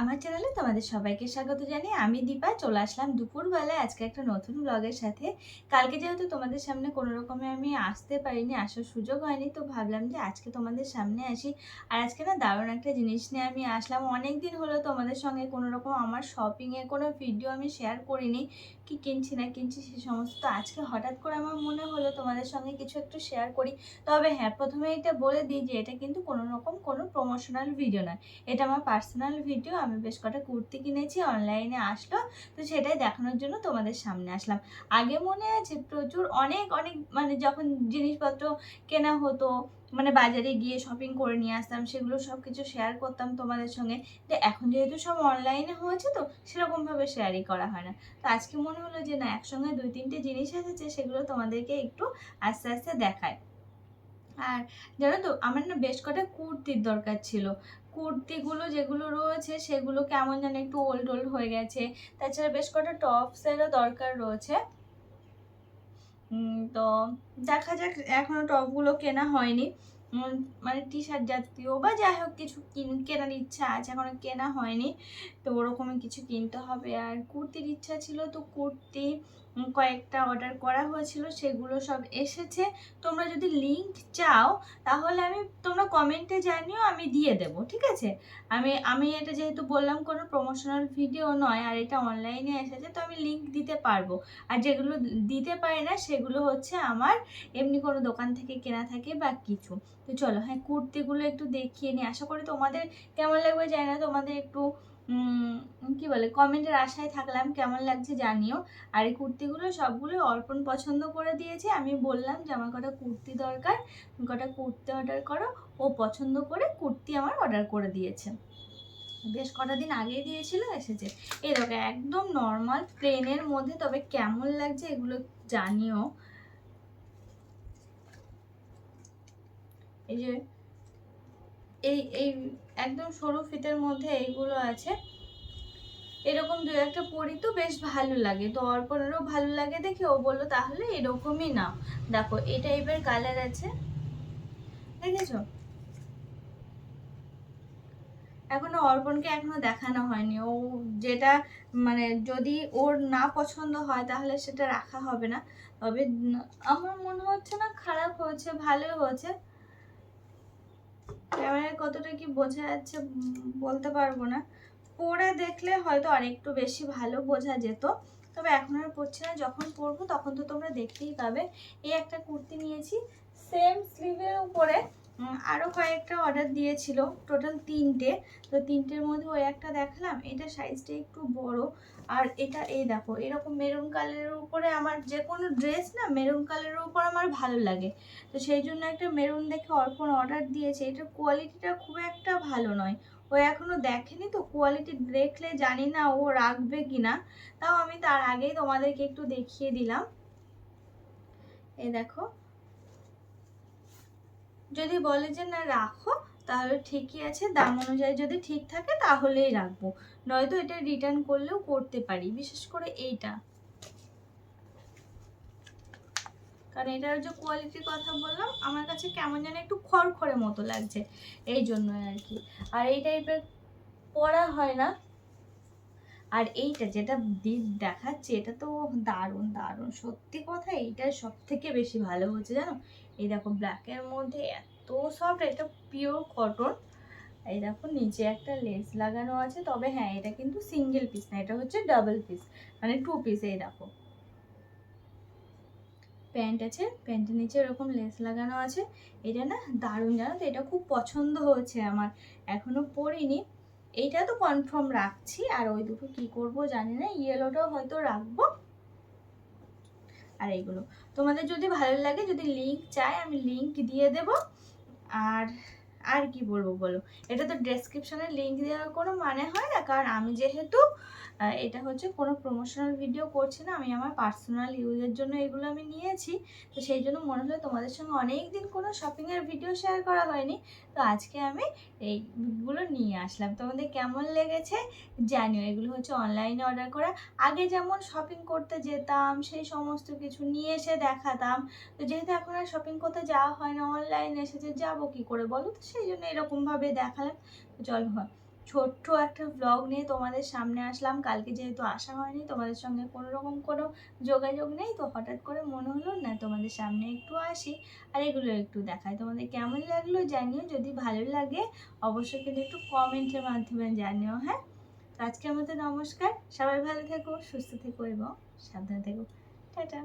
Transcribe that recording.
আমার চ্যানেলে তোমাদের সবাইকে স্বাগত জানিয়ে আমি দীপা, চলে আসলাম দুপুরবেলায় আজকে একটা নতুন ব্লগের সাথে। কালকে যেহেতু তোমাদের সামনে কোনো রকমে আমি আসতে পারিনি, আসার সুযোগ হয়নি, তো ভাবলাম যে আজকে তোমাদের সামনে আসি। আর আজকে না দারুণ একটা জিনিস নিয়ে আমি আসলাম। অনেক দিন হলো তোমাদের সঙ্গে কোনো রকম আমার শপিংয়ের কোনো ভিডিও আমি শেয়ার করিনি। কি কিনছি না কিনছি সে সমস্ত তো আজকে হঠাৎ করে আমার মনে হলো তোমাদের সঙ্গে কিছু একটু শেয়ার করি। তবে হ্যাঁ প্রথমে এটা বলে দিই যে এটা কিন্তু কোনো রকম কোনো প্রমোশনাল ভিডিও নয়। এটা আমার পার্সোনাল ভিডিও আমি বেশ কটা কুর্তি কিনেছি অনলাইনে আসলো। তো সেটাই দেখানোর জন্য তোমাদের সামনে আসলাম। আগে মনে আছে প্রচুর অনেক অনেক মানে যখন জিনিসপত্র কেনা হতো মানে বাজারে গিয়ে শপিং করে নিয়ে আসতাম, সেগুলো সব কিছু শেয়ার করতাম তোমাদের সঙ্গে। তো এখন যেহেতু সব অনলাইনে হয়েছে তো, সেরকমভাবে শেয়ারই করা হয় না। তো আজকে মনে হলো যে না, একসঙ্গে দুই, তিনটে জিনিস এসেছে, সেগুলো তোমাদেরকে একটু আস্তে আস্তে দেখায় আর জানো তো, আমার না বেশ কটা কুর্তির দরকার ছিল। কুর্তিগুলো যেগুলো রয়েছে সেগুলো কেমন যেন একটু ওল্ড ওল্ড হয়ে গেছে। তাছাড়া বেশ কটা টপসেরও দরকার রয়েছে। তো দেখা যাক এখনও টপগুলো কেনা হয়নি। মানে টি শার্ট জাতীয় বা যাই হোক কিছু কিন- কেনার ইচ্ছা আছে, এখনও কেনা হয়নি। তো ওরকমই কিছু কিনতে হবে। আর কুর্তির ইচ্ছা ছিল তো কুর্তি কয়েকটা অর্ডার করা হয়েছিল, সেগুলো সব এসেছে। তোমরা যদি লিংক চাও, তাহলে আমি, তোমরা কমেন্টে জানিও, আমি দিয়ে দেব, ঠিক আছে? আমি আমি এটা যেহেতু বললাম, কোনো প্রমোশনাল ভিডিও নয়, আর এটা অনলাইনে এসেছে, তো আমি লিংক দিতে পারব। আর যেগুলো দিতে পারি না, সেগুলো হচ্ছে আমার এমনি কোনো দোকান থেকে কেনা থাকে বা কিছু। তো চলো হ্যাঁ কুর্তিগুলো একটু দেখিয়ে নিই। আশা করি তোমাদের কেমন লাগবে জানি না, তোমাদের একটু কি বলে কমেন্টের আশায় থাকলাম, কেমন লাগছে জানিও। আর এই কুর্তিগুলো সবগুলো অর্পণ পছন্দ করে দিয়েছে। আমি বললাম যে আমার কটা কুর্তি দরকার কটা কুর্তি অর্ডার করো। ও পছন্দ করে কুর্তি আমার অর্ডার করে দিয়েছে। বেশ কটা দিন আগেই দিয়েছিল, এসেছে। দেখো, একদম নর্মাল প্লেনের মধ্যে, তবে কেমন লাগছে এগুলো জানিও। এই যে এই এই একদম সরু ফিতের মধ্যে এইগুলো আছে। এরকম দু একটা পরি তো বেশ ভালো লাগে। তো অর্পণেরও ভালো লাগে দেখে ও বলল, তাহলে এরকমই নাও। দেখো, এই টাইপের কালার আছে। দেখেছ? এখনও অর্পণকে এখনও দেখানো হয়নি। ও যেটা মানে যদি ওর না পছন্দ হয়, তাহলে সেটা রাখা হবে না। তবে আমার মনে হচ্ছে না খারাপ হয়েছে, ভালোই হয়েছে। কতটা কি বোঝা যাচ্ছে বলতে পারব না। পরে দেখলে হয়তো আরেকটু বেশি ভালো বোঝা যেত। তবে এখন আর পড়ছি না, যখন পরবো তখন তো তোমরা দেখতেই পাবে। এই একটা কুর্তি নিয়েছি সেম স্লিভের উপরে উম, আরও কয়েকটা অর্ডার দিয়েছিল টোটাল তিনটে। তো তিনটের মধ্যে ওই একটা দেখালাম এটা সাইজটা একটু বড়। আর এটা এই দেখো এরকম মেরুন কালারের উপরে আমার যে কোনো ড্রেস না মেরুন কালারের উপর আমার ভালো লাগে। তো সেই জন্য একটা মেরুন দেখে অর্পণ অর্ডার দিয়েছে এটার কোয়ালিটিটা খুব একটা ভালো নয়। ও এখনও দেখেনি তো কোয়ালিটি দেখলে জানি না ও রাখবে কি না তাও আমি তার আগেই তোমাদেরকে একটু দেখিয়ে দিলাম। এই দেখো যদি বলে যে, না, রাখো, তাহলে ঠিকই আছে। দাম অনুযায়ী যদি ঠিক থাকে, তাহলেই রাখব। নয়তো এটা রিটার্ন করলেও করতে পারি, বিশেষ করে এইটা। কারণ এটার যে কোয়ালিটির কথা বললাম, আমার কাছে কেমন যেন একটু খড়খড়ে মতো লাগছে এই জন্য আর কি। আর এই টাইপের পরা হয় না আর এইটা যেটা দিক দেখাচ্ছে, এটা তো দারুণ দারুণ। সত্যি কথা, এইটাই সব থেকে বেশি ভালো হচ্ছে জানো? এই দেখো ব্ল্যাকের মধ্যে এত সফট এটা পিওর কটন এই দেখো, নিচে একটা লেস লাগানো আছে, তবে হ্যাঁ এটা কিন্তু সিঙ্গেল পিস না, এটা হচ্ছে ডাবল পিস মানে টু পিস এই দেখো। প্যান্ট আছে, প্যান্টের নিচে এরকম লেস লাগানো আছে। এটা না দারুণ, জানো তো? এটা খুব পছন্দ হয়েছে আমার, এখনও পরিনি। এইটা তো কনফার্ম রাখছি। আর ওই দুটো কি করব জানি না ইয়েলোটাও হয়তো রাখব। আর এইগুলো। তোমাদের যদি ভালো লাগে, যদি লিংক চাই, আমি লিংক দিয়ে দেব। আর আর কি বলব বলো? এটা তো ডেসক্রিপশনে লিঙ্ক দেওয়ার কোনো মানে হয় না। কারণ আমি যেহেতু এটা হচ্ছে কোনো প্রমোশনাল ভিডিও করছি না, আমি আমার পার্সোনাল ইউজের জন্য এগুলো আমি নিয়েছি। তো সেই জন্য মনে হলো তোমাদের সঙ্গে অনেক দিন কোনো শপিংয়ের ভিডিও শেয়ার করা হয়নি। তো আজকে আমি এইগুলো নিয়ে আসলাম। তোমাদের কেমন লেগেছে জানিও। এগুলো হচ্ছে অনলাইনে অর্ডার করা। আগে যেমন শপিং করতে যেতাম, সেই সমস্ত কিছু নিয়ে এসে দেখাতাম। তো যেহেতু এখন আর শপিং করতে যাওয়া হয় না অনলাইনে এসেছে যাব কি করে বলো তো? সেই জন্য এরকমভাবে দেখালাম। চল হয় ছোট্ট একটা ব্লগ নিয়ে তোমাদের সামনে আসলাম। কালকে যেহেতু আসা হয়নি, তোমাদের সঙ্গে কোনো রকম কোনো যোগাযোগ নেই, তো হঠাৎ করে মনে হলো, না, তোমাদের সামনে একটু আসি আর এগুলো একটু দেখাই। তোমাদের কেমন লাগল জানিও, যদি ভালো লাগে অবশ্যই কিন্তু একটু কমেন্টের মাধ্যমে জানিও হ্যাঁ? আজকের মতো নমস্কার। সবাই ভালো থেকো, সুস্থ থেকো এবং সাবধানে থেকো। টাটা।